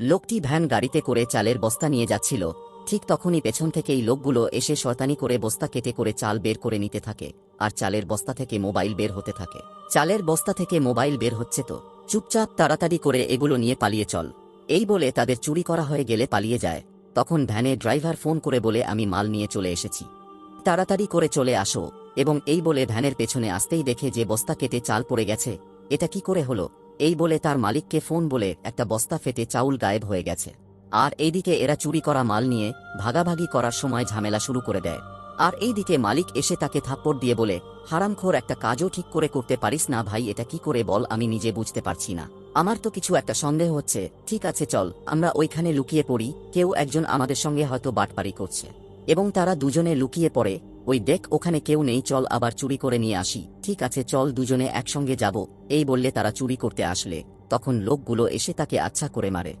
লোকটি ভ্যান গাড়িতে করে চালের বস্তা নিয়ে যাচ্ছিল। ঠিক তখনই পেছন থেকেই লোকগুলো এসে শয়তানি করে বস্তা কেটে করে চাল বের করে নিতে থাকে, আর চালের বস্তা থেকে মোবাইল বের হতে থাকে। চালের বস্তা থেকে মোবাইল বের হচ্ছে তো। চুপচাপ তাড়াতাড়ি করে এগুলো নিয়ে পালিয়ে চল। এই বলে তাদের চুরি করা হয়ে গেলে পালিয়ে যায়। তখন ভ্যানে ড্রাইভার ফোন করে বলে, আমি মাল নিয়ে চলে এসেছি। তাড়াতাড়ি করে চলে আসো। এবং এই বলে ভ্যানের পেছনে আসতেই দেখে যে বস্তা কেটে চাল পড়ে গেছে। এটা কি করে হলো? এই বলে তার মালিককে ফোন বলে একটা বস্তা ফেটে চাউল গায়েব হয়ে গেছে। আর এইদিকে এরা চুরি করা মাল নিয়ে ভাগাভাগি করার সময় ঝামেলা শুরু করে দেয়। আর এইদিকে মালিক এসে তাকে থাপ্পড় দিয়ে বলে, হারামখোর, একটা কাজও ঠিক করে করতে পারিস না ভাই, এটা কি করে বল, আমি নিজে বুঝতে পারছি না। আমার তো কিছু একটা সন্দেহ হচ্ছে, ঠিক আছে চল, আমরা ওইখানে লুকিয়ে পড়ি, কেউ একজন আমাদের সঙ্গে হয়তো বাটপারি করছে। এবং তারা দুজনে লুকিয়ে পড়ে ওই দেখ, ওখানে কেউ নেই, চল আবার চুরি করে নিয়ে আসি। ঠিক আছে, চল দুজনে একসঙ্গে যাব। এই বললে তারা চুরি করতে আসলে। তখন লোকগুলো এসে তাকে আচ্ছা করে মারে।